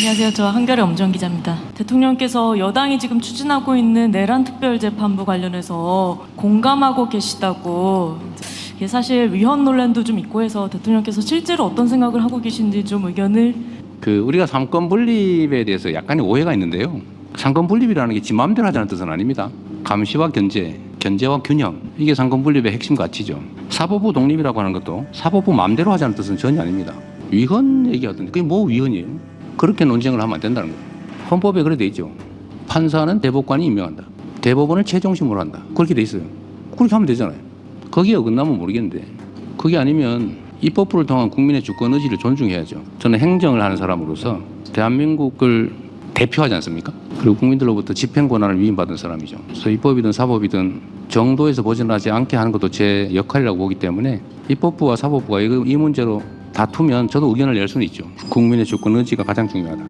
안녕하세요. 저 한결의 엄정 기자입니다. 대통령께서 여당이 지금 추진하고 있는 내란 특별재판부 관련해서 공감하고 계시다고 이게 사실 위헌 논란도 좀 있고 해서 대통령께서 실제로 어떤 생각을 하고 계신지 좀 의견을 그 우리가 삼권 분립에 대해서 약간의 오해가 있는데요. 삼권 분립이라는 게 지 마음대로 하자는 뜻은 아닙니다. 감시와 견제, 견제와 균형 이게 삼권 분립의 핵심 가치죠. 사법부 독립이라고 하는 것도 사법부 마음대로 하자는 뜻은 전혀 아닙니다. 위헌 얘기하던데 그게 뭐 위헌이에요? 그렇게 논쟁을 하면 안 된다는 거예요. 헌법에 그래 돼 있죠. 판사는 대법관이 임명한다. 대법원을 최종심으로 한다. 그렇게 돼 있어요. 그렇게 하면 되잖아요. 거기에 어긋나면 모르겠는데 그게 아니면 입법부를 통한 국민의 주권 의지를 존중해야죠. 저는 행정을 하는 사람으로서 대한민국을 대표하지 않습니까? 그리고 국민들로부터 집행 권한을 위임받은 사람이죠. 그래서 입법이든 사법이든 정도에서 벗어나지 않게 하는 것도 제 역할이라고 보기 때문에 입법부와 사법부가 이, 이 문제로 다투면 저도 의견을 낼 수는 있죠. 국민의 주권 의지가 가장 중요하다.